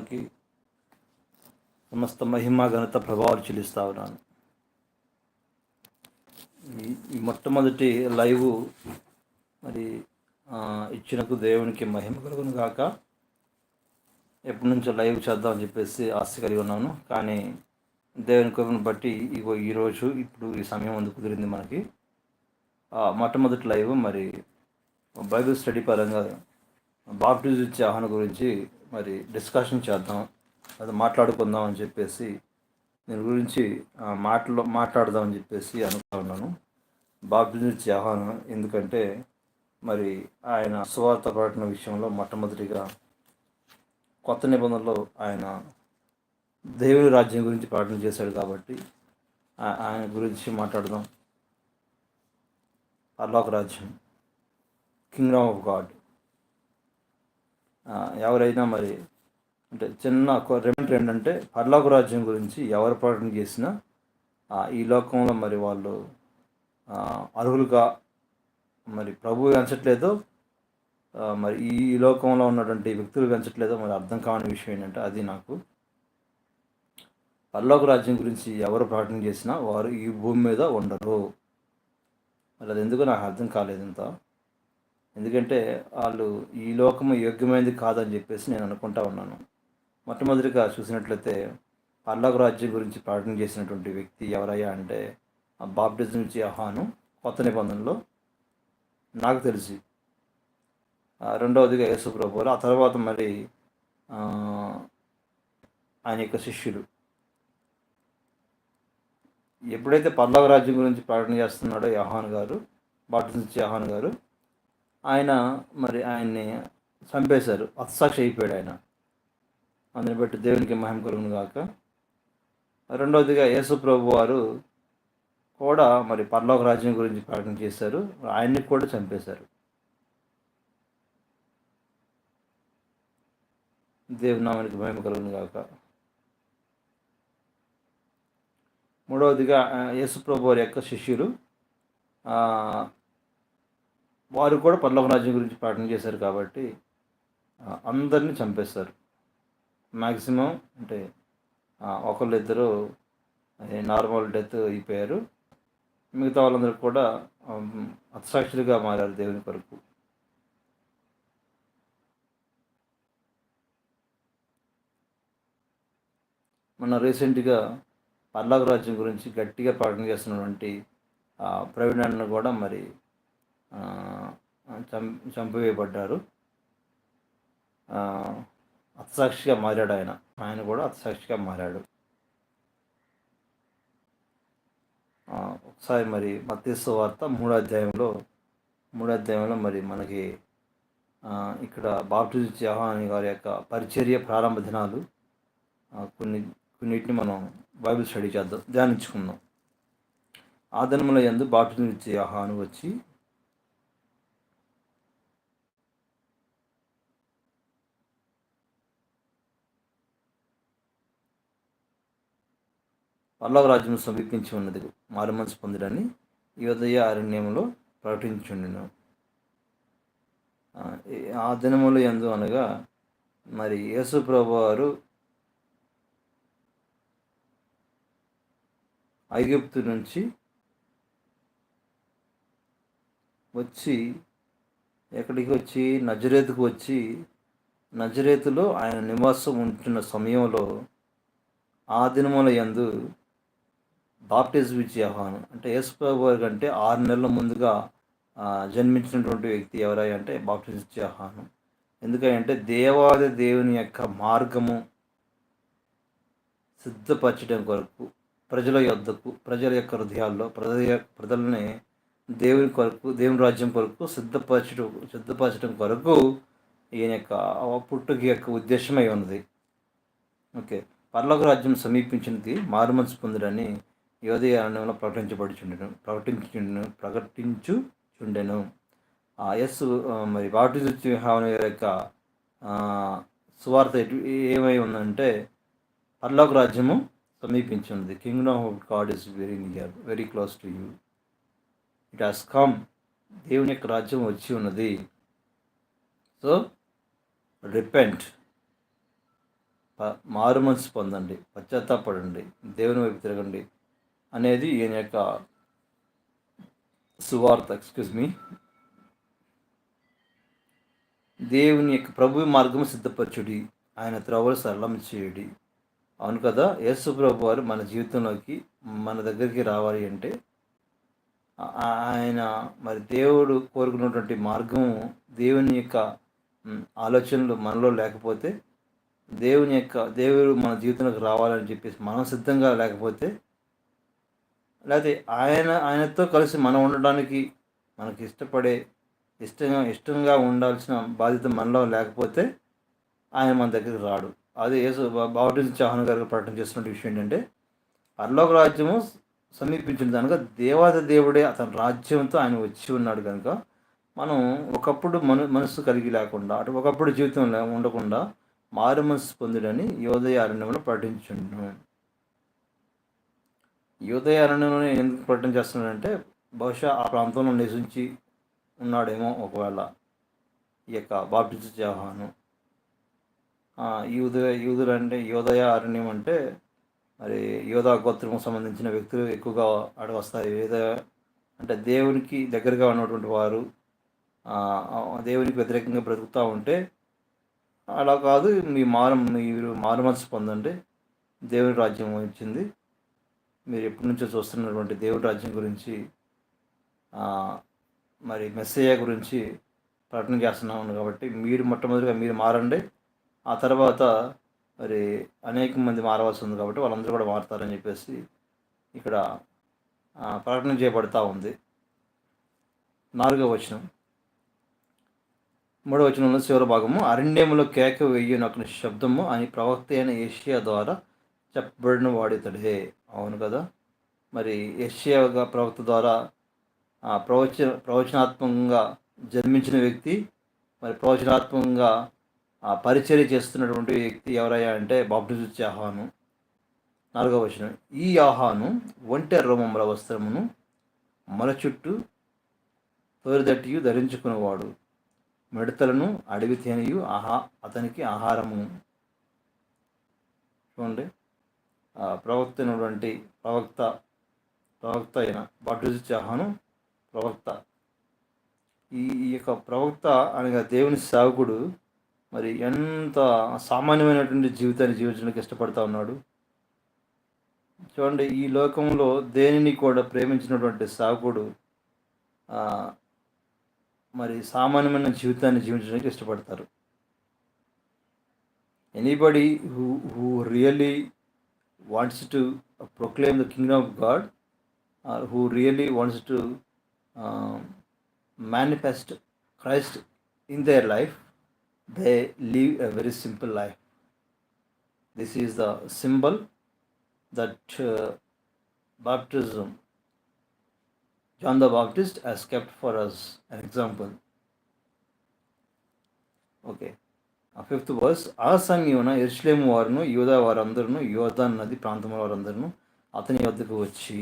నామానికి సమస్త మహిమ ఘనత ప్రభావాలు చెల్లిస్తా ఉన్నాను. ఈ- మొట్టమొదటి లైవ్ మరి ఇచ్చినకు దేవునికి మహిమ కలుగును కాక ఎప్పటి నుంచో లైవ్ చేద్దామని చెప్పేసి ఆశ కలిగి ఉన్నాను. కానీ దేవుని కృపను బట్టి ఇగో ఈరోజు ఇప్పుడు ఈ సమయం అందుకు కుదిరింది మనకి. మొట్టమొదటి లైవ్ మరి బైబిల్ స్టడీ పరంగా బాప్టిజ్ ఇచ్చే ఆహ్వాన గురించి మరి డిస్కషన్ చేద్దాం. అది మాట్లాడుకుందాం అని చెప్పేసి దీని గురించి ఆ, మాటలో మాట్లాడదామని చెప్పేసి అనుకుంటా ఉన్నాను. బాప్టిజం ఇచ్చే ఆహ్వానం ఎందుకంటే మరి ఆయన సువార్త ప్రకటన విషయంలో మొట్టమొదటిగా కొత్త నిబంధనలో ఆయన దేవుని రాజ్యం గురించి ప్రకటన చేశాడు కాబట్టి ఆయన గురించి మాట్లాడదాం. పర్లోక రాజ్యం కింగ్డమ్ ఆఫ్ గాడ్. ఎవరైనా మరి అంటే చిన్న రెమెంట్ ఏంటంటే పర్లోక రాజ్యం గురించి ఎవరు ప్రకటన చేసినా ఈ లోకంలో మరి వాళ్ళు అర్హులుగా మరి ప్రభువు పెంచట్లేదో మరి ఈ లోకంలో ఉన్నటువంటి వ్యక్తులు పెంచట్లేదో మరి అర్థం కాని విషయం ఏంటంటే అది నాకు. పర్లోక రాజ్యం గురించి ఎవరు ప్రకటన చేసినా వారు ఈ భూమి మీద ఉండరు. మరి అది ఎందుకు నాకు అర్థం కాలేదు ఇంత. ఎందుకంటే వాళ్ళు ఈ లోకము యోగ్యమైనది కాదని చెప్పేసి నేను అనుకుంటా ఉన్నాను. మొట్టమొదటిగా చూసినట్లయితే పర్లోక రాజ్యం గురించి ప్రకటన చేసినటువంటి వ్యక్తి ఎవరయ్యా అంటే ఆ బాప్టిజం ఇచ్చే ఆహ్వానం కొత్త నిబంధనలో నాకు తెలిసి ఆ, రెండవదిగా యేసుప్రభువులు ఆ తర్వాత మరి ఆయన యొక్క శిష్యులు. ఎప్పుడైతే పర్లోక రాజ్యం గురించి ప్రకటన చేస్తున్నాడో యహాన్ గారు బాప్టిజం ఇచ్చే యహాన్ గారు ఆయన మరి ఆయన్ని చంపేశారు. అత్సాక్షి అయిపోయాడు ఆయన. అందుని బట్టి దేవునికి మహిమ కలుగును గాక. రెండవదిగా యేసు ప్రభు వారు కూడా మరి పర్లోక రాజ్యం గురించి ప్రకటన చేశారు. ఆయన్ని కూడా చంపేశారు. దేవునామానికి మహిమ కలుగును గాక. మూడవదిగా యేసుప్రభు వారి యొక్క శిష్యులు వారు కూడా పర్లోక రాజ్యం గురించి పాఠం చేశారు కాబట్టి అందరిని అందరినీ చంపేస్తారు. మ్యాక్సిమం అంటే ఒకళ్ళు ఇద్దరు నార్మల్ డెత్ అయిపోయారు. మిగతా వాళ్ళందరూ కూడా అత్సాక్షులుగా మారారు దేవుని కొరకు. మొన్న రీసెంట్గా పర్లాగ రాజ్యం గురించి గట్టిగా ప్రకటన చేస్తున్నటువంటి ప్రవీణాన్ని ప్రవీణ్ కూడా మరి చం చంపివేయబడ్డారు. అత్సాక్షిగా మారాడు ఆయన. ఆయన కూడా అత్సాక్షిగా మారాడు. ఒకసారి మరి మత్స్సు వార్త మూడో అధ్యాయంలో మూడో అధ్యాయంలో మరి మనకి ఇక్కడ బాప్టిజం చౌహాన్ గారి యొక్క పరిచర్య ప్రారంభ దినాలు కొన్ని కొన్నిటిని మనం బైబిల్ స్టడీ చేద్దాం ధ్యానించుకుందాం. ఆ దినముల యందు బాప్టిజం ఇచ్చే వచ్చి పల్లవ రాజ్యం సమీపించి ఉన్నది. మారుమనసు పొందిడని ఈ ఉదయ అరణ్యంలో ప్రకటించుండెను ఆ, ఆ దినములు ఎందు అనగా మరి యేసు ప్రభు వారు ఐగుప్తు నుంచి వచ్చి ఎక్కడికి వచ్చి? నజరేతుకు వచ్చి నజరేతులో ఆయన నివాసం ఉంటున్న సమయంలో ఆ దినముల యందు బాప్టిజ్ విచ్ ఆహ్వానం. అంటే యేసుప్రభు వారి కంటే ఆరు నెలల ముందుగా జన్మించినటువంటి వ్యక్తి ఎవరై అంటే బాప్టిజ్ ఇచ్చే ఎందుకంటే దేవాది దేవుని యొక్క మార్గము సిద్ధపరచడం కొరకు ప్రజల యొద్దకు ప్రజల యొక్క హృదయాల్లో ప్రజల యొక్క- ప్రజల్ని దేవుని కొరకు దేవుని రాజ్యం కొరకు సిద్ధపరచడం సిద్ధపరచడం కొరకు ఈయన యొక్క పుట్టుక యొక్క ఉద్దేశమై ఉన్నది. ఓకే. పర్లోక రాజ్యం సమీపించినది మారుమనసు పొందుడని యోదయ అరణ్యంలో ప్రకటించబడుచుండెను ప్రకటించుండెను ప్రకటించుచుండెను. ఆ యస్సు మరి బాప్టిజం హావన యొక్క సువార్త ఏమై ఉందంటే పర్లోక రాజ్యము సమీపించున్నది. Kingdom of God is very near very close to you. It has come దేవుని యొక్క రాజ్యం వచ్చి ఉన్నది. So repent. మారు మనసు పొందండి పశ్చాత్తాపడండి దేవుని వైపు తిరగండి. అనేది ఈయన యొక్క సువార్త ఎక్స్క్యూజ్ మీ దేవుని యొక్క ప్రభు మార్గం సిద్ధపరచుడి. ఆయన త్రవలు సరళం చేయుడి. అవును కదా? యేసు ప్రభు వారు మన జీవితంలోకి మన దగ్గరికి రావాలి అంటే ఆయన మరి దేవుడు కోరుకున్నటువంటి మార్గం దేవుని యొక్క ఆలోచనలు మనలో లేకపోతే దేవుని యొక్క దేవుడు మన జీవితంలోకి రావాలని చెప్పేసి మనం సిద్ధంగా లేకపోతే లేకపోతే ఆయన ఆయనతో కలిసి మనం ఉండడానికి మనకి ఇష్టపడే ఇష్టంగా ఇష్టంగా ఉండాల్సిన బాధ్యత మనలో లేకపోతే ఆయన మన దగ్గరికి రాడు. అది యేసు బాబు చౌహాన్ గారు ప్రకటన చేస్తున్న విషయం ఏంటంటే పరలోక రాజ్యము సమీపించిన కనుక దేవాది దేవుడే అతని రాజ్యంతో ఆయన వచ్చి ఉన్నాడు కనుక మనం ఒకప్పుడు మన మనస్సు కలిగి లేకుండా అటు ఒకప్పుడు జీవితం లే- ఉండకుండా మారు మనసు పొందుడని యోదయ అరణ్యంలో ప్రకటించుంటున్నాను యోదయ అరణ్యంలో ఎందుకు ప్రకటన చేస్తున్నాడంటే బహుశా ఆ ప్రాంతంలో నివసించి ఉన్నాడేమో ఒకవేళ ఈ యొక్క బాప్టిస్ట్ జవాను. యూద యూదులు అంటే యోదయ అరణ్యం అంటే మరి యోధా గోత్రం సంబంధించిన వ్యక్తులు ఎక్కువగా ఆడ వస్తారు. యోధ అంటే దేవునికి దగ్గరగా ఉన్నటువంటి వారు దేవునికి వ్యతిరేకంగా బ్రతుకుతూ ఉంటే అలా కాదు మీ మారు మీరు మారు మనసు పొందండి. దేవుని రాజ్యం వచ్చింది. మీరు ఎప్పటి నుంచో చూస్తున్నటువంటి దేవుడి రాజ్యం గురించి మరి మెస్సయ్య గురించి ప్రకటన చేస్తున్నాను కాబట్టి మీరు మొట్టమొదటిగా మీరు మారండి. ఆ తర్వాత మరి అనేక మంది మారవలసి ఉంది కాబట్టి వాళ్ళందరూ కూడా మారుతారని చెప్పేసి ఇక్కడ ప్రకటన చేయబడతా ఉంది. నాలుగవ వచనం. మూడవ వచనంలో చివరి భాగము అరణ్యంలో కేక వెయ్యనొక శబ్దము అని ప్రవక్త అయిన ఏషియా ద్వారా చెప్పబడిన వాడితడే అవును కదా? మరి ఏషియాగా ప్రవక్త ద్వారా ఆ, ప్రవచ ప్రవచనాత్మకంగా జన్మించిన వ్యక్తి మరి ప్రవచనాత్మకంగా ఆ పరిచర్య చేస్తున్నటువంటి వ్యక్తి ఎవరయ్యా అంటే బాప్టిజు ఆహాను నాలుగవ వచనం. ఈ ఆహాను ఒంటె రోమముల వస్త్రమును మొల చుట్టూ తోరిదట్టియు ధరించుకునేవాడు మిడతలను అడవి తేనియు ఆహా అతనికి ఆహారము. చూడండి. ప్రవక్త అయినటువంటి ప్రవక్త ప్రవక్త అయిన బాప్టిజు ఆహాను ప్రవక్త. ఈ ఈ యొక్క ప్రవక్త అనగా దేవుని సేవకుడు మరి ఎంత సామాన్యమైనటువంటి జీవితాన్ని జీవించడానికి ఇష్టపడతా ఉన్నాడు. చూడండి ఈ లోకంలో దేనిని కూడా ప్రేమించినటువంటి సాకుడు మరి సామాన్యమైన జీవితాన్ని జీవించడానికి ఇష్టపడతారు. Anybody who who really wants to proclaim the kingdom of God, or who really wants to um, manifest Christ in their life, they live a very simple life. This is the symbol that uh, baptism, John the Baptist, has kept for us an example. Okay. Fifth verse ఆ సమయమున ఎరుషులేము వారును యోధా వారందరూ యోధా నది ప్రాంతం వారందరూ అతని వద్దకు వచ్చి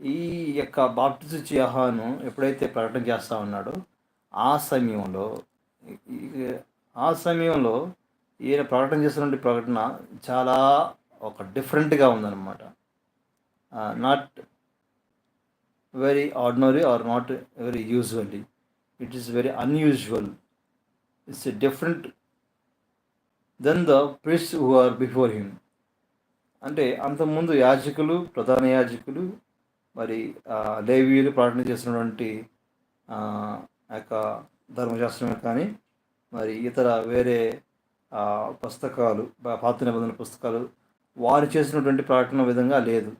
ఈ యొక్క బాప్టిజు చిహాను ఎప్పుడైతే ప్రకటన చేస్తూ ఉన్నాడో ఆ సమయంలో ఆ సమయంలో ఈయన ప్రకటన చేస్తున్న ప్రకటన చాలా ఒక డిఫరెంట్గా ఉందన్నమాట. Not very ordinary or not very usually it is very unusual it's different then the priests who are before him అంటే అంతకుముందు యాజకులు ప్రధాన యాజకులు మరి ఆ, లేవీయులు ప్రార్థన చేసినటువంటి యొక్క ధర్మశాస్త్రమే కానీ మరి ఇతర వేరే పుస్తకాలు పాత నిబంధన పుస్తకాలు వారు చేసినటువంటి ప్రకటన విధంగా లేదు.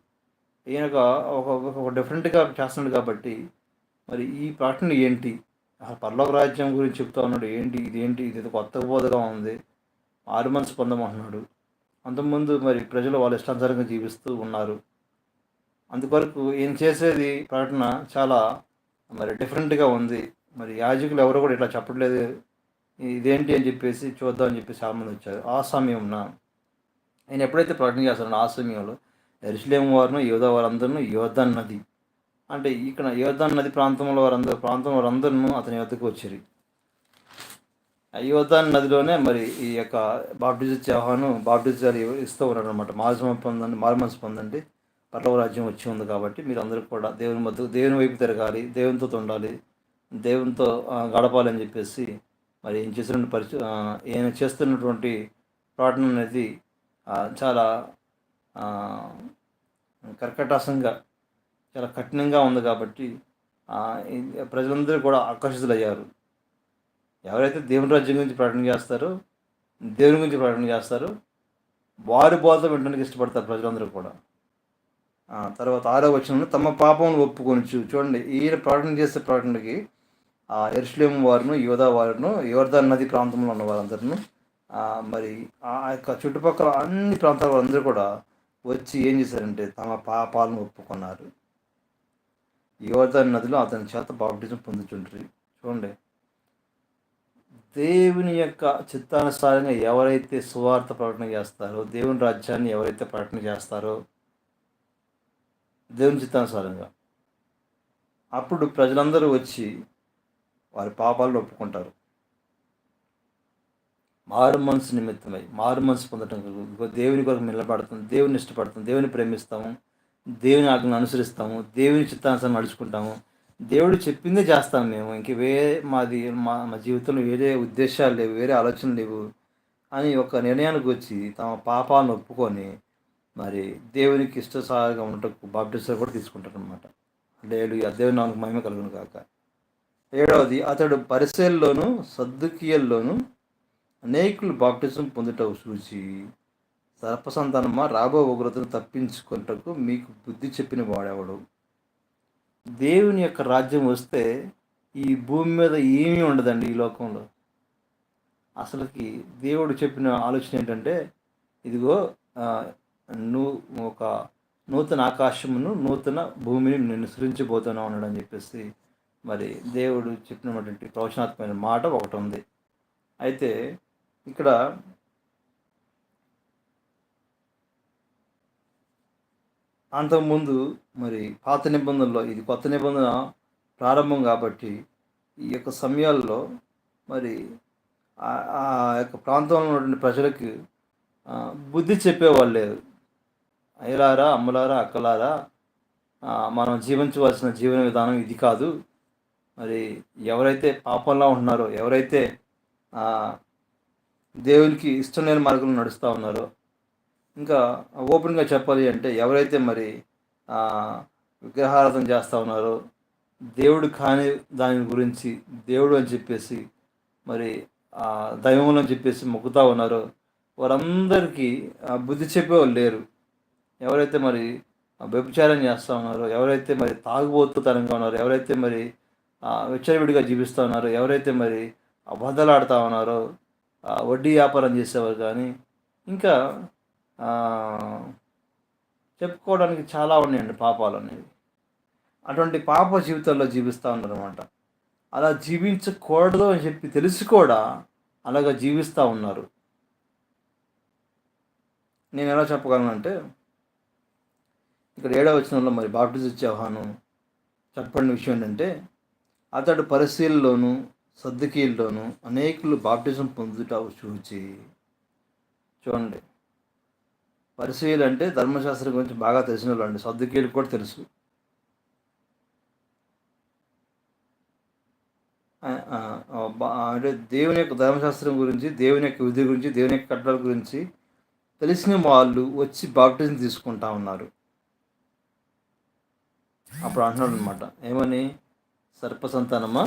ఈయన ఒక ఒక- డిఫరెంట్గా చేస్తున్నాడు కాబట్టి మరి ఈ ప్రకటన ఏంటి? పర్లోక రాజ్యం గురించి చెప్తా ఉన్నాడు ఏంటి ఇది ఏంటి ఇది కొత్త బోధగా ఉంది ఆరు మంత్స్ పొందమంటున్నాడు అంతకుముందు మరి ప్రజలు వాళ్ళ ఇష్టానుసారంగా జీవిస్తూ ఉన్నారు. అందువరకు ఈయన చేసేది ప్రకటన చాలా మరి డిఫరెంట్గా ఉంది. మరి యాజకులు ఎవరు కూడా ఇట్లా చెప్పట్లేదు. ఇదేంటి అని చెప్పేసి చూద్దాం అని చాలా చాలామంది వచ్చారు. ఆ సమయంన ఆయన ఎప్పుడైతే ప్రకటన చేస్తాడో ఆ సమయంలో ఎరుసలేం వారును యోధా వారందరూ యోధా నది. అంటే ఇక్కడ యోధా నది ప్రాంతంలో వారందరూ ప్రాంతం వారందరూ అతని వద్దకు వచ్చారు. యువతాన్ నదిలోనే మరి ఈ యొక్క బాప్టిజం ఆహ్వానం బాప్టిజాలు ఇస్తూ ఉన్నారు అనమాట మారుమనసు పొందండి మారుమనసు పొందండి. పర్లవ రాజ్యం వచ్చి ఉంది కాబట్టి మీరు అందరూ కూడా దేవుని మధ్య దేవుని వైపు తిరగాలి దేవునితో ఉండాలి దేవునితో గడపాలి గడపాలని చెప్పేసి మరి ఏం చేసిన పరిచ ఈయన చేస్తున్నటువంటి ప్రార్థన అనేది చాలా కర్కటాసంగా చాలా కఠినంగా ఉంది కాబట్టి ప్రజలందరూ కూడా ఆకర్షితులయ్యారు. ఎవరైతే దేవుని రాజ్యం గురించి ప్రకటన చేస్తారో దేవుని గురించి ప్రకటన చేస్తారో వారి బోధ వినడానికి ఇష్టపడతారు ప్రజలందరూ కూడా. తర్వాత ఆరో వచనంలో తమ పాపమును ఒప్పుకొని చూడండి ఈయన ప్రకటన చేసే ప్రకటనకి ఆ ఎరుస్లేం వారును యోధా వారును యోర్దాన్ నది ప్రాంతంలో ఉన్న వారందరూ మరి ఆ యొక్క చుట్టుపక్కల అన్ని ప్రాంతాల వారందరూ కూడా వచ్చి ఏం చేశారంటే తమ పాపాలను ఒప్పుకున్నారు. యోర్దాన్ నదిలో అతని చేత బాప్టిజం పొందుతుంటారు చూడండి దేవుని యొక్క చిత్తానుసారంగా ఎవరైతే సువార్త ప్రకటన చేస్తారో దేవుని రాజ్యాన్ని ఎవరైతే ప్రకటన చేస్తారో దేవుని చిత్తానుసారంగా. అప్పుడు ప్రజలందరూ వచ్చి వారి పాపాలను ఒప్పుకుంటారు. మారు మనసు నిమిత్తమై మారు మనసు పొందటం దేవుని కొరకు నిలబడతాం దేవుని ఇష్టపడతాం దేవుని ప్రేమిస్తాము దేవుని ఆజ్ఞను అనుసరిస్తాము దేవుని చిత్తానుసారం నడుచుకుంటాము. దేవుడు చెప్పిందే చేస్తాం మేము. ఇంక వేరే మాది మా మా జీవితంలో వేరే ఉద్దేశాలు లేవు వేరే ఆలోచనలు లేవు అని ఒక నిర్ణయానికి వచ్చి తమ పాపాలను ఒప్పుకొని మరి దేవునికి ఇష్టసారిగా ఉండటకు బాప్టిస్టర్ కూడా తీసుకుంటారు అనమాట లేడు దేవుని నాలుగు మహిమ కలుగును కాక ఏడవది అతడు పరిసెల్లోను సద్దుకీయల్లోను అనేకులు బాప్టిజం పొందుట చూచి సర్పసంతానమా రాబో ఉగ్రతను తప్పించుకుంటకు మీకు బుద్ధి చెప్పిన వాడేవాడు? దేవుని యొక్క రాజ్యం వస్తే ఈ భూమి మీద ఏమీ ఉండదండి ఈ లోకంలో. అసలుకి దేవుడు చెప్పిన ఆలోచన ఏంటంటే ఇదిగో నువ్వు నూ ఒక నూతన ఆకాశమును నూతన భూమిని నేను సృజించబోతున్నాను అని చెప్పేసి మరి దేవుడు చెప్పినటువంటి ప్రవచనాత్మకమైన మాట ఒకటి ఉంది. అయితే ఇక్కడ అంతకుముందు మరి పాత నిబంధనలో ఇది కొత్త నిబంధన ప్రారంభం కాబట్టి ఈ యొక్క సమయాల్లో మరి ఆ- యొక్క ప్రాంతంలో ఉన్నటువంటి ప్రజలకు బుద్ధి చెప్పేవాళ్ళు లేరు. అయ్యలారా అమ్మలారా అక్కలారా మనం జీవించవలసిన జీవన విధానం ఇది కాదు. మరి ఎవరైతే పాపంలో ఉంటున్నారో ఎవరైతే దేవునికి ఇష్టం లేని మార్గంలో నడుస్తూ ఉన్నారో ఇంకా ఓపెన్గా చెప్పాలి అంటే ఎవరైతే మరి విగ్రహారాధన చేస్తూ ఉన్నారో దేవుడు కాని దాని గురించి దేవుడు అని చెప్పేసి మరి దైవం అని చెప్పేసి మొక్కుతూ ఉన్నారో వారందరికీ బుద్ధి చెప్పేవాళ్ళు లేరు. ఎవరైతే మరి ఆ, వ్యభిచారం చేస్తూ ఉన్నారో ఎవరైతే మరి తాగుబోతుతనంగా ఉన్నారో ఎవరైతే మరి ఆ, విచ్చలవిడిగా జీవిస్తూ ఉన్నారో ఎవరైతే మరి అబద్ధలాడుతూ ఉన్నారో వడ్డీ వ్యాపారం చేసేవారు కానీ ఇంకా చెప్పుకోవడానికి చాలా ఉన్నాయండి పాపాలు అనేవి. అటువంటి పాప జీవితాల్లో జీవిస్తూ ఉన్నారన్నమాట. అలా జీవించకూడదు అని చెప్పి తెలిసి కూడా అలాగా జీవిస్తూ ఉన్నారు. నేను ఎలా చెప్పగలను అంటే ఇక్కడ ఏడవ వచనంలో మరి బాప్టిజ్ చౌహాను చెప్పని విషయం ఏంటంటే అతడు పరిశీలలోను సర్దుకీల్లోను అనేకులు బాప్టిజం పొందుట చూచి చూడండి. పరిశీలు అంటే ధర్మశాస్త్రం గురించి బాగా తెలిసిన వాళ్ళు అండి సర్దుకీలు కూడా తెలుసు అంటే దేవుని యొక్క ధర్మశాస్త్రం గురించి దేవుని యొక్క విధి గురించి దేవుని యొక్క కట్టడాల గురించి తెలిసిన వాళ్ళు వచ్చి బాప్టిజం తీసుకుంటా ఉన్నారు. అప్పుడు అంటున్నాడు అనమాట ఏమని? సర్పసంతానమా?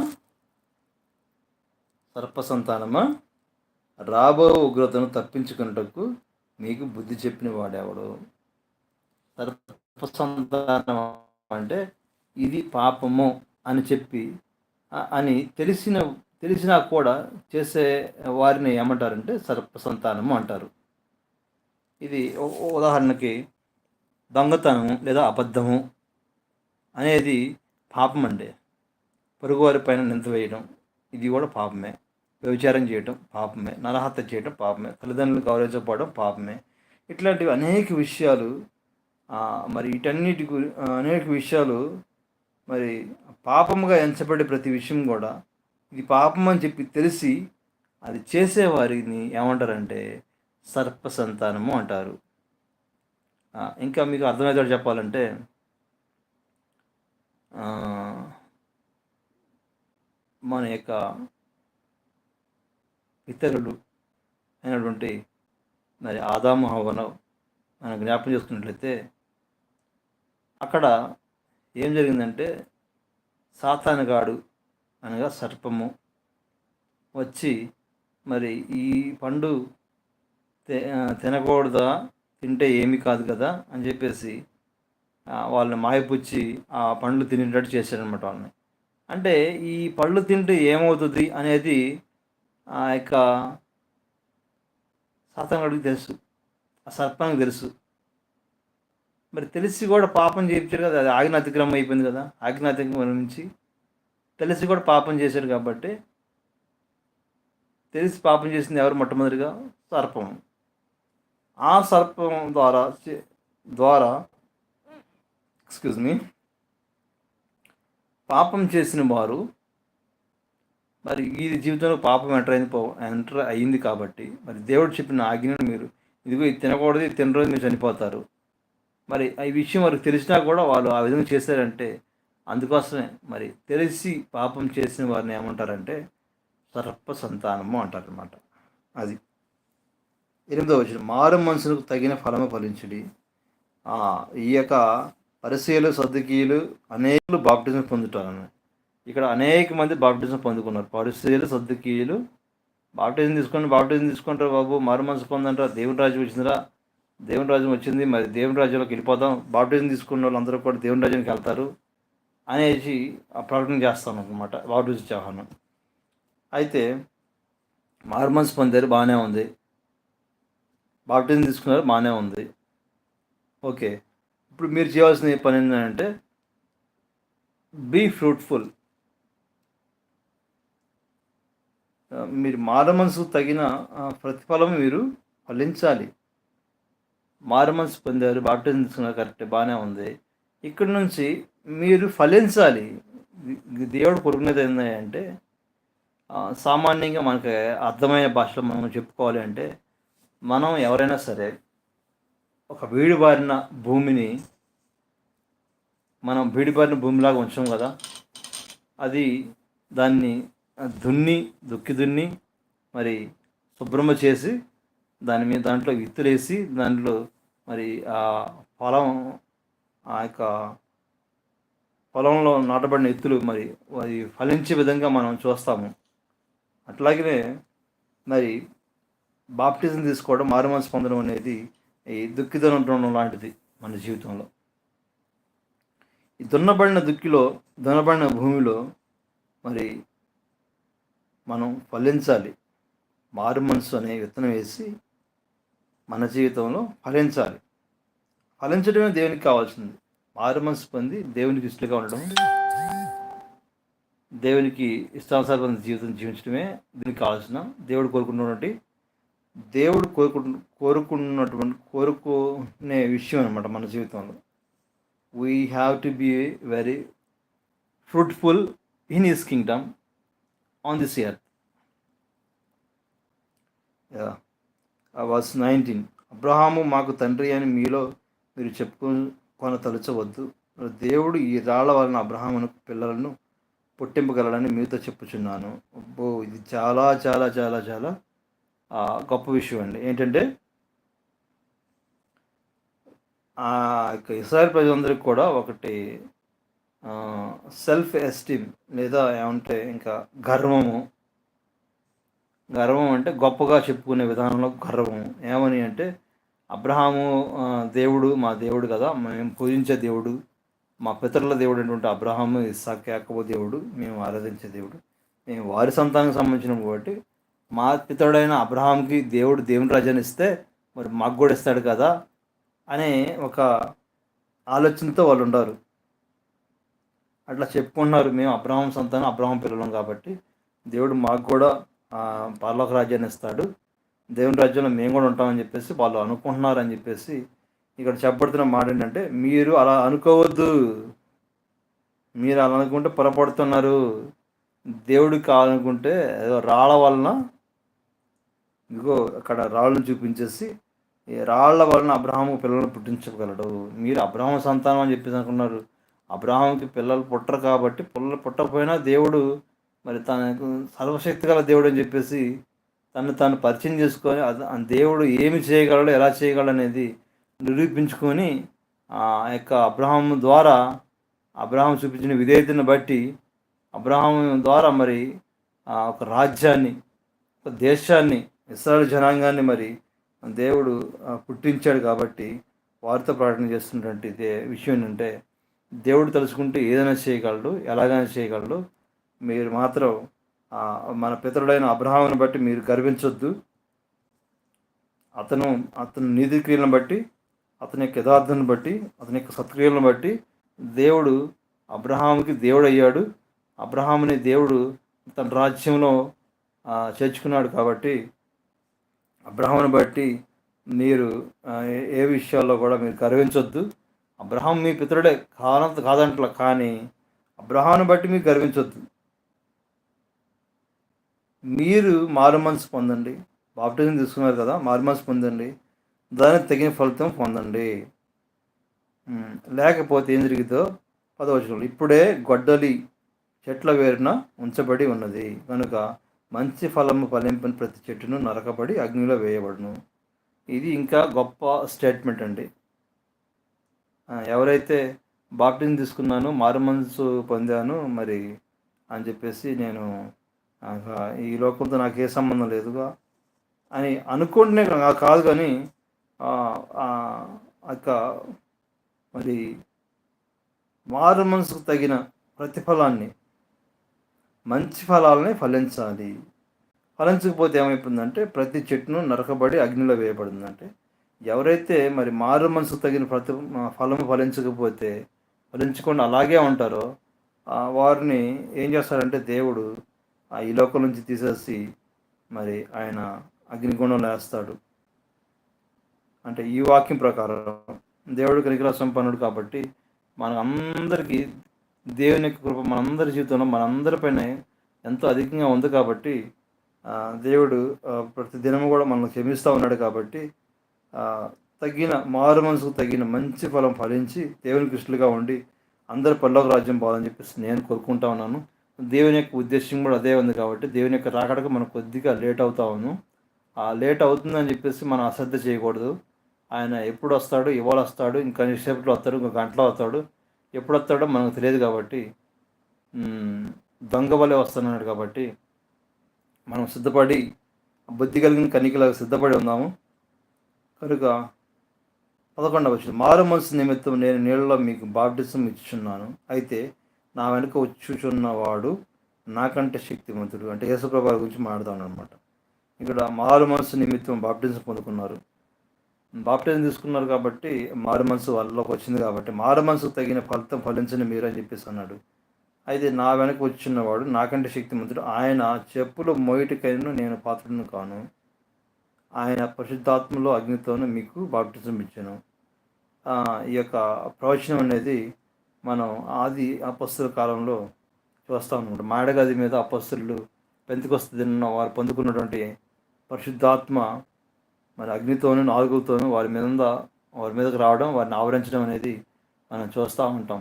సర్పసంతానమా? రాబో ఉగ్రతను తప్పించుకున్నటకు మీకు బుద్ధి చెప్పిన వాడేవాడు? సర్పసంతానం అంటే ఇది పాపము అని చెప్పి అని తెలిసిన తెలిసినా కూడా చేసే వారిని ఏమంటారంటే సర్పసంతానము అంటారు. ఇది ఉదాహరణకి దొంగతనము లేదా అబద్ధము అనేది పాపం అండి పొరుగువారి పైన నింద వేయడం ఇది కూడా పాపమే. వ్యభిచారం చేయటం పాపమే నరహత్య చేయటం పాపమే తల్లిదండ్రులు గౌరవించకపోవడం పాపమే. ఇట్లాంటివి అనేక విషయాలు మరి వీటన్నిటి గురి అనేక విషయాలు మరి పాపముగా ఎంచబడే ప్రతి విషయం కూడా ఇది పాపం అని చెప్పి తెలిసి అది చేసేవారిని ఏమంటారంటే సర్ప సంతానము అంటారు ఇంకా మీకు అర్థమయ్యేటట్టు చెప్పాలంటే మన యొక్క ఇతరులు అయినటువంటి మరి ఆదాము హవను మనం జ్ఞాపకం చేసుకున్నట్లయితే అక్కడ ఏం జరిగిందంటే సాతానుగాడు అనగా సర్పము వచ్చి మరి ఈ పండు తినకూడదా తింటే ఏమీ కాదు కదా అని చెప్పేసి వాళ్ళని మాయపుచ్చి ఆ పండ్లు తినేటట్టు చేశారనమాట వాళ్ళని. అంటే ఈ పళ్ళు తింటే ఏమవుతుంది అనేది ఆ యొక్క సాతానుడికి తెలుసు ఆ సర్పానికి తెలుసు. మరి తెలిసి కూడా పాపం చేయించారు కదా అది ఆజ్ఞ అతిక్రమం అయిపోయింది కదా ఆజ్ఞ అతిక్రమం నుంచి తెలిసి కూడా పాపం చేశారు కాబట్టి తెలిసి పాపం చేసింది ఎవరు? మొట్టమొదటిగా సర్పం. ఆ సర్పం ద్వారా చే- ద్వారా ఎక్స్క్యూజ్ మీ పాపం చేసిన వారు మరి ఈ జీవితంలో పాపం ఎంటర్ అయింది పో ఎంటర్ అయింది కాబట్టి మరి దేవుడు చెప్పిన ఆజ్ఞను మీరు ఇదిగో ఇది తినకూడదు ఇది తిన రోజు మీరు చనిపోతారు. మరి ఈ విషయం వారికి తెలిసినా కూడా వాళ్ళు ఆ విధంగా చేశారంటే అందుకోసమే మరి తెలిసి పాపం చేసిన వారిని ఏమంటారంటే సర్ప సంతానము అంటారనమాట అది ఎనిమిదో వచ్చిన మారు మనుషులకు తగిన ఫలము ఫలించడి. ఈ యొక్క పరిశీలు సర్దుకీలు అనేకలు బాప్టిజం పొందుతారని ఇక్కడ అనేక మంది బాప్టిజం పొందుకున్నారు. పరిస్థితులు సర్దుకీయులు బాప్టిజం తీసుకొని బాప్టిజం తీసుకుంటారు బాబు. మారు మనసు పొందంటారా దేవుని రాజ్యం వచ్చిందిరా. దేవుని రాజ్యం వచ్చింది. మరి దేవుని రాజ్యంలోకి వెళ్ళిపోదాం. బాప్టిజం తీసుకున్న వాళ్ళందరూ కూడా దేవుని రాజ్యానికి వెళ్తారు అనేసి ఆ ప్రకటన చేస్తాను అనమాట బాప్టిజం చౌహాన్ అయితే మారు మనసు పొందారు. బాగానే ఉంది. బాప్టిజం తీసుకున్నారు. బాగానే ఉంది. ఓకే. ఇప్పుడు మీరు చేయాల్సిన పని ఏంటంటే బీ ఫ్రూట్ఫుల్. మీరు మారమనసు తగిన ప్రతిఫలం మీరు ఫలించాలి. మారమనసు పొందారు బాప్టిజం తీసుకున్నారు కరెక్ట్ బాగానే ఉంది. ఇక్కడ నుంచి మీరు ఫలించాలి. దేవుడు కొరుకునేది ఏంటంటే సామాన్యంగా మనకి అర్థమైన భాషలో మనం చెప్పుకోవాలి అంటే మనం ఎవరైనా సరే ఒక వీడిబారిన భూమిని మనం వీడిబారిన భూమిలాగా ఉంచాం కదా అది దాన్ని దున్ని దుక్కి దున్ని మరి శుభ్రమ చేసి దాని మీద దాంట్లో విత్తులేసి దాంట్లో మరి ఆ పొలం ఆ యొక్క పొలంలో నాటబడిన ఎత్తులు మరి అది ఫలించే విధంగా మనం చూస్తాము. అట్లాగనే మరి బాప్టిజం తీసుకోవడం మారుమనసు పొందడం అనేది ఈ దుక్కిదనం లాంటిది మన జీవితంలో. ఈ దున్నబడిన దుక్కిలో దున్నబడిన భూమిలో మరి మనం ఫలించాలి. మారు మనసు అనే విత్తనం వేసి మన జీవితంలో ఫలించాలి. ఫలించడమే దేవునికి కావాల్సింది. మారు మనసు పొంది దేవునికి ఇష్టగా ఉండడం. దేవునికి ఇష్టానుసారమైన జీవితం జీవించడమే దీనికి కావాల్సిన దేవుడు కోరుకున్నటువంటి దేవుడు కోరుకు కోరుకున్నటువంటి కోరుకునే విషయం అనమాట మన జీవితంలో. We have to be very fruitful in his kingdom on this year was nineteen Abraham మాకు తండ్రి అని మీలో మీరు చెప్పుకొని తలుచవద్దు దేవుడు ఈ రాళ్ళ వలన అబ్రహామును పిల్లలను పుట్టింపగలడని మీతో చెప్పుచున్నాను. అబ్బో ఇది చాలా చాలా చాలా చాలా గొప్ప విషయం అండి. ఏంటంటే ఆ యొక్క ఇస్రాయల్ ప్రజలందరికీ కూడా ఒకటి సెల్ఫ్ ఎస్టీమ్ లేదా ఏమంటే ఇంకా గర్వము. గర్వం అంటే గొప్పగా చెప్పుకునే విధానంలో గర్వము. ఏమని అంటే అబ్రహాము దేవుడు మా దేవుడు కదా మేము పూజించే దేవుడు మా పితరుల దేవుడు అయినటువంటి అబ్రహాము ఇస్సాక్ దేవుడు మేము ఆరాధించే దేవుడు మేము వారి సంతానానికి సంబంధించిన కాబట్టి మా పితరుడైన అబ్రహాంకి దేవుడు దేవుని రాజాని ఇస్తే మరి మాకు కూడా ఇస్తాడు కదా అనే ఒక ఆలోచనతో వాళ్ళు ఉండరు. అట్లా చెప్పుకుంటున్నారు మేము అబ్రాహం సంతానం అబ్రాహం పిల్లలం కాబట్టి దేవుడు మాకు కూడా పర్లోక రాజ్యాన్ని ఇస్తాడు. దేవుని రాజ్యంలో మేము కూడా ఉంటామని చెప్పేసి వాళ్ళు అనుకుంటున్నారు అని చెప్పేసి ఇక్కడ చెప్పబడుతున్న మాట ఏంటంటే మీరు అలా అనుకోవద్దు. మీరు అలా అనుకుంటే పొరపడుతున్నారు దేవుడు కావాలనుకుంటే ఏదో రాళ్ళ వలన ఇదిగో అక్కడ రాళ్ళను చూపించేసి ఈ రాళ్ళ వలన అబ్రహాము పిల్లలను పుట్టించగలడు. మీరు అబ్రహం సంతానం అని చెప్పేసి అనుకున్నారు. అబ్రహాంకి పిల్లలు పుట్టరు కాబట్టి పిల్లలు పుట్టకపోయినా దేవుడు మరి తనకు సర్వశక్తి గల దేవుడు అని చెప్పేసి తను తాను పరిచయం చేసుకొని దేవుడు ఏమి చేయగలడు ఎలా చేయగలడు అనేది నిరూపించుకొని ఆ యొక్క అబ్రహాం ద్వారా అబ్రహాం చూపించిన విధేయతను బట్టి అబ్రహాం ద్వారా మరి ఒక రాజ్యాన్ని ఒక దేశాన్ని ఇస్రాయల్ జనాంగాన్ని మరి దేవుడు పుట్టించాడు కాబట్టి వారితో ప్రకటన చేస్తున్నటువంటి దే విషయం ఏంటంటే దేవుడు తలుచుకుంటే ఏదైనా చేయగలడు ఎలాగైనా చేయగలడు. మీరు మాత్రం మన పితరుడైన అబ్రహాముని బట్టి మీరు గర్వించొద్దు. అతను అతని నీతి క్రియలను బట్టి అతని యొక్క యథార్థను బట్టి అతని యొక్క సత్క్రియలను బట్టి దేవుడు అబ్రహాముకి దేవుడు అయ్యాడు అబ్రహాముని దేవుడు తన రాజ్యంలో చేర్చుకున్నాడు కాబట్టి అబ్రహాముని బట్టి మీరు ఏ- ఏ విషయాల్లో కూడా మీరు గర్వించొద్దు. అబ్రహాం మీ పితరుడే కానంత కాదంట్ల కానీ అబ్రహాను బట్టి మీరు గర్వించొద్దు. మీరు మారు మనసు పొందండి. బాప్టిజం తీసుకున్నారు కదా మారు మనసు పొందండి. దానికి తగిన ఫలితం పొందండి. లేకపోతే ఏం జరిగిందో పదవచనంలో ఇప్పుడే గొడ్డలి చెట్ల వేరున ఉంచబడి ఉన్నది. కనుక మంచి ఫలము ఫలింపని ప్రతి చెట్టును నరకబడి అగ్నిలో వేయబడును. ఇది ఇంకా గొప్ప స్టేట్మెంట్ అండి. ఎవరైతే బాప్టిజం తీసుకున్నాను మారు మనసు పొందాను మరి అని చెప్పేసి నేను ఈ లోకంతో నాకు ఏ సంబంధం లేదుగా అని అనుకుంటేనే కాదు కానీ అక్క యొక్క మరి మారు మనసుకు తగిన ప్రతిఫలాన్ని మంచి ఫలాలని ఫలించాలి. ఫలించకపోతే ఏమైపోతుందంటే ప్రతి చెట్టును నరకబడి అగ్నిలో వేయబడిందంటే ఎవరైతే మరి మారు మనసుకు తగిన ప్రతి ఫలం ఫలించకపోతే ఫలించకుండా అలాగే ఉంటారో వారిని ఏం చేస్తారంటే దేవుడు ఆ ఈ లోకం నుంచి తీసేసి మరి ఆయన అగ్నిగుణంలో వేస్తాడు అంటే ఈ వాక్యం ప్రకారం దేవుడు కనికర సంపన్నుడు కాబట్టి మన అందరికీ దేవుని యొక్క కృప మనందరి జీవితంలో మనందరిపైన ఎంతో అధికంగా ఉంది కాబట్టి దేవుడు ప్రతి దినము కూడా మనల్ని క్షమిస్తూ ఉన్నాడు కాబట్టి తగిన మారు మనసుకు తగిన మంచి ఫలం ఫలించి దేవుని కృష్ణులుగా ఉండి అందరి పల్లోక రాజ్యం పోవాలని చెప్పేసి నేను కోరుకుంటా ఉన్నాను. దేవుని యొక్క ఉద్దేశం కూడా అదే ఉంది కాబట్టి దేవుని యొక్క రాకడకు మనం కొద్దిగా లేట్ అవుతా ఉన్నాం. ఆ లేట్ అవుతుందని చెప్పేసి మనం అశ్రద్ధ చేయకూడదు. ఆయన ఎప్పుడు వస్తాడు ఇవాళ వస్తాడు ఇంకా సేపట్లో వస్తాడు ఇంకా గంటలో వస్తాడు. ఎప్పుడు వస్తాడో మనకు తెలియదు కాబట్టి దొంగ వలె వస్తున్నాడు కాబట్టి మనం సిద్ధపడి బుద్ధి కలిగిన కనికలాగా సిద్ధపడి ఉన్నాము. కనుక పదకొండవ వచ్చిన మారు మనసు నిమిత్తం నేను నీళ్ళలో మీకు బాప్టిజం ఇచ్చున్నాను అయితే నా వెనుక వచ్చుచున్నవాడు నాకంటే శక్తివంతుడు అంటే యేసుప్రభా గురించి మాట్లాడతాను అనమాట ఇక్కడ మారు మనసు నిమిత్తం బాప్టిజం పొందుకున్నారు. బాప్టిజం తీసుకున్నారు కాబట్టి మారు మనసు వాళ్ళలోకి వచ్చింది కాబట్టి మారు మనసుకు తగిన ఫలితం ఫలించని మీరు అని చెప్పేసి అన్నాడు. అయితే నా వెనక వచ్చినవాడు నాకంటే శక్తిమంతుడు ఆయన చెప్పులు మోయిటికైనా నేను పాత్రను కాను. ఆయన పరిశుద్ధాత్మలో అగ్నితోనూ మీకు బాప్టిజం ఇచ్చాను. ఈ యొక్క ప్రవచనం అనేది మనం ఆది అపస్తుల కాలంలో చూస్తాం అనమాట మాడగది మీద అపస్తులు పెంతుకొస్తు తిన్న వారు పొందుకున్నటువంటి పరిశుద్ధాత్మ మరి అగ్నితోనూ నాలుగుతోనూ వారి మీద వారి మీదకి రావడం వారిని ఆవరించడం అనేది మనం చూస్తూ ఉంటాం.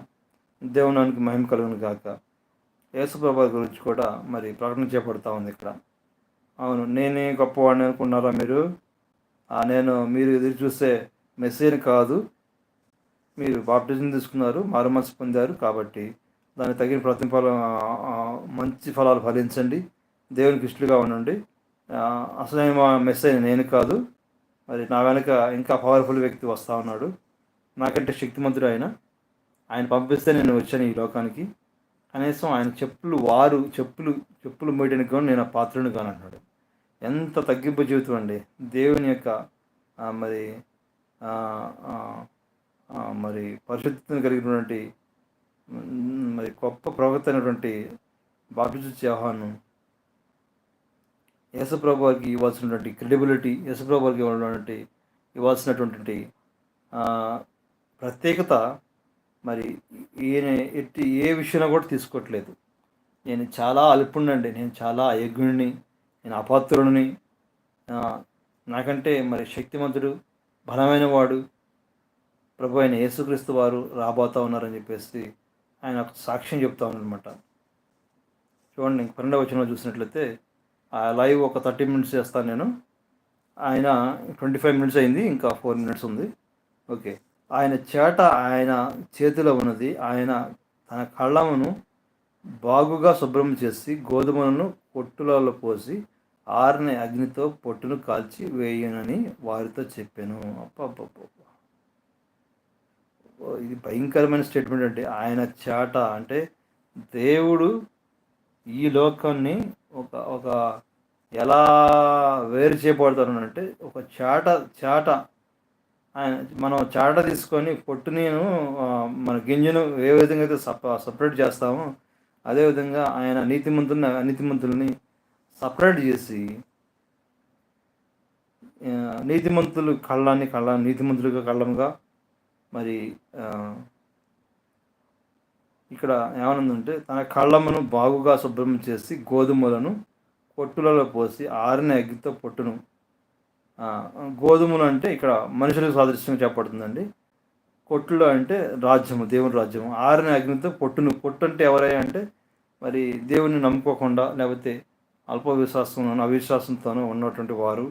దేవునానికి మహిమ కలుగును కాక యేసుప్రభ గురించి కూడా మరి ప్రకటన చేపడతా ఉంది ఇక్కడ. అవును నేనే గొప్పవాడిని అనుకున్నారా మీరు? నేను మీరు ఎదురు చూసే మెసేజ్ కాదు. మీరు బాప్టిజం తీసుకున్నారు మారు మనసు పొందారు కాబట్టి దానికి తగిన ప్రతిఫలం మంచి ఫలాలు ఫలించండి. దేవునికి ఇష్టలుగా ఉండండి. అసలు మా మెసేజ్ నేను కాదు. మరి నా వెనక ఇంకా పవర్ఫుల్ వ్యక్తి వస్తూ ఉన్నాడు. నాకంటే శక్తిమంతుడు ఆయన. ఆయన పంపిస్తే నేను వచ్చాను ఈ లోకానికి. కనీసం ఆయన చెప్పులు వారు చెప్పులు చెప్పులు మోయడానికి కానీ నేను ఆ పాత్రను కాను అన్నాడు ఎంత తగ్గింపు జీవితం అండి. దేవుని యొక్క మరి మరి పరిశుద్ధతను కలిగినటువంటి మరి గొప్ప ప్రవక్త అయినటువంటి బాప్టిజు చౌహాను యేసప్రభు వారికి ఇవ్వాల్సినటువంటి క్రెడిబిలిటీ యేసప్రభు వారికి ఇవ్వాల్సినటువంటి ఇవ్వాల్సినటువంటి ప్రత్యేకత మరి ఈయన ఎట్టి ఏ విషయంలో కూడా తీసుకోవట్లేదు. నేను చాలా అల్పుణ్ణండి నేను చాలా అయోగ్యుడిని. నేను అపాత్రుడిని. నాకంటే మరి శక్తిమంతుడు బలమైన వాడు ప్రభు అయిన యేసుక్రీస్తు వారు రాబోతా ఉన్నారని చెప్పేసి ఆయన ఒక సాక్ష్యం చెప్తా ఉన్నారనమాట చూడండి పన్నెండవ వచ్చిన చూసినట్లయితే ఆ లైవ్ ఒక థర్టీ మినిట్స్ చేస్తాను నేను. ఆయన ట్వంటీ ఫైవ్ మినిట్స్ అయింది ఇంకా ఫోర్ మినిట్స్ ఉంది. ఓకే. ఆయన చేట ఆయన చేతిలో ఉన్నది. ఆయన తన కళ్ళమును బాగుగా శుభ్రం చేసి గోధుమలను పొట్టులలో పోసి ఆరిన అగ్నితో పొట్టును కాల్చి వేయనని వారితో చెప్పాను. అప్ప ఇది భయంకరమైన స్టేట్మెంట్ అంటే ఆయన చాట అంటే దేవుడు ఈ లోకాన్ని ఒక ఒక ఎలా వేరు చేయబడతారు అంటే ఒక చాట చాట మనం చాట తీసుకొని పొట్టుని మన గింజను ఏ విధంగా అయితే సప సపరేట్ చేస్తామో అదేవిధంగా ఆయన నీతిమంతుల్ని అనీతిమంతుల్ని సపరేట్ చేసి నీతిమంతులు కళ్ళాన్ని కళ్ళ నీతిమంతులుగా కళ్ళంగా మరి ఇక్కడ ఏమనుందంటే తన కళ్ళమ్మను బాగుగా శుభ్రం చేసి గోధుమలను పొట్టులలో పోసి ఆరిన అగ్గితో పొట్టును గోధుమలు అంటే ఇక్కడ మనుషులకు సాదృశ్యంగా చెప్పబడుతుందండి. కొట్టులో అంటే రాజ్యము దేవుని రాజ్యము. ఆరిన అగ్నితో పొట్టును పొట్టు అంటే ఎవరయ్యా అంటే మరి దేవుని నమ్ముకోకుండా లేకపోతే అల్ప విశ్వాసం అవిశ్వాసంతోనూ ఉన్నటువంటి వారు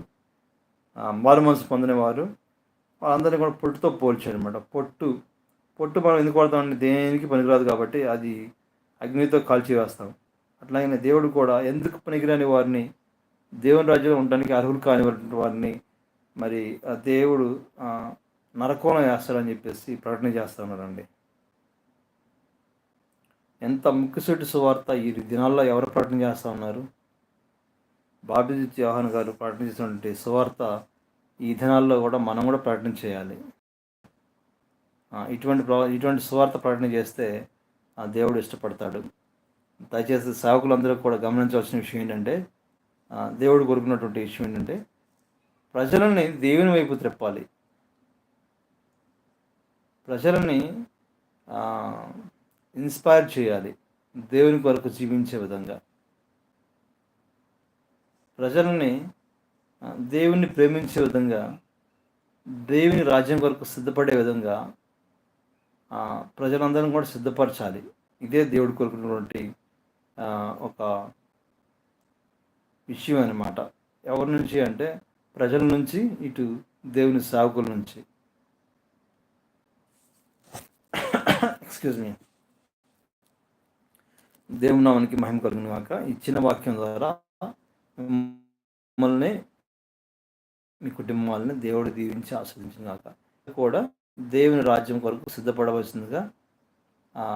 మారు మనసు పొందిన వారు వాళ్ళందరినీ కూడా పొట్టుతో పోల్చారు అనమాట పొట్టు పొట్టు మనం ఎందుకు వాడతామంటే దేనికి పనికిరాదు కాబట్టి అది అగ్నితో కాల్చి వేస్తాం అట్లాగే దేవుడు కూడా ఎందుకు పనికిరాని వారిని దేవుని రాజ్యంలో ఉండడానికి అర్హులు కానివ్వటువంటి వారిని మరి ఆ దేవుడు నరకోణం వేస్తాడని చెప్పేసి ప్రకటన చేస్తున్నారండి ఎంత ముక్కుసూటి సువార్త ఈ దినాల్లో ఎవరు ప్రకటన చేస్తూ ఉన్నారు? బాబిజిత్ యోహాన్ గారు ప్రకటన చేసినటువంటి సువార్త ఈ దినాల్లో కూడా మనం కూడా ప్రకటన చేయాలి. ఇటువంటి ఇటువంటి సువార్త ప్రకటన చేస్తే ఆ దేవుడు ఇష్టపడతాడు. దయచేసి సేవకులందరూ కూడా గమనించవలసిన విషయం ఏంటంటే దేవుడు కోరుకున్నటువంటి విషయం ఏంటంటే ప్రజలని దేవుని వైపు త్రెప్పాలి. ప్రజలని ఇన్స్పైర్ చేయాలి దేవుని కొరకు జీవించే విధంగా. ప్రజలని దేవుని ప్రేమించే విధంగా దేవుని రాజ్యం కొరకు సిద్ధపడే విధంగా ప్రజలందరం కూడా సిద్ధపరచాలి. ఇదే దేవుడు కోరుకున్నటువంటి ఒక విషయం అనమాట ఎవరి నుంచి అంటే ప్రజల నుంచి ఇటు దేవుని సాగుల నుంచి. ఎక్స్క్యూజ్ మీ దేవునామానికి మహిమ కలిగిన కాక ఇచ్చిన వాక్యం ద్వారా మిమ్మల్ని మీ కుటుంబాలని దేవుడు దీవించి ఆస్వాదించిన కాక కూడా దేవుని రాజ్యం కొరకు సిద్ధపడవలసిందిగా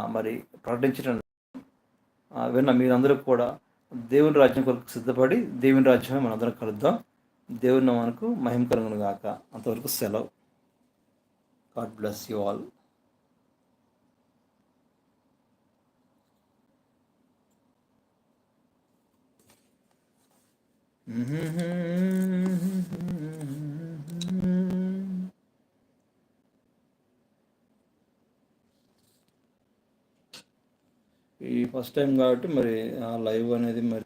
మరి ప్రకటించడం విన్న మీరందరూ కూడా దేవుని రాజ్యం కొరకు సిద్ధపడి దేవుని రాజ్యమే మనందరం కలుద్దాం. దేవుని మనకు మహిమ కలుగును గాక. అంతవరకు సెలవు. గాడ్ బ్లెస్ యూ ఆల్ ఈ ఫస్ట్ టైం కాబట్టి మరి లైవ్ అనేది మరి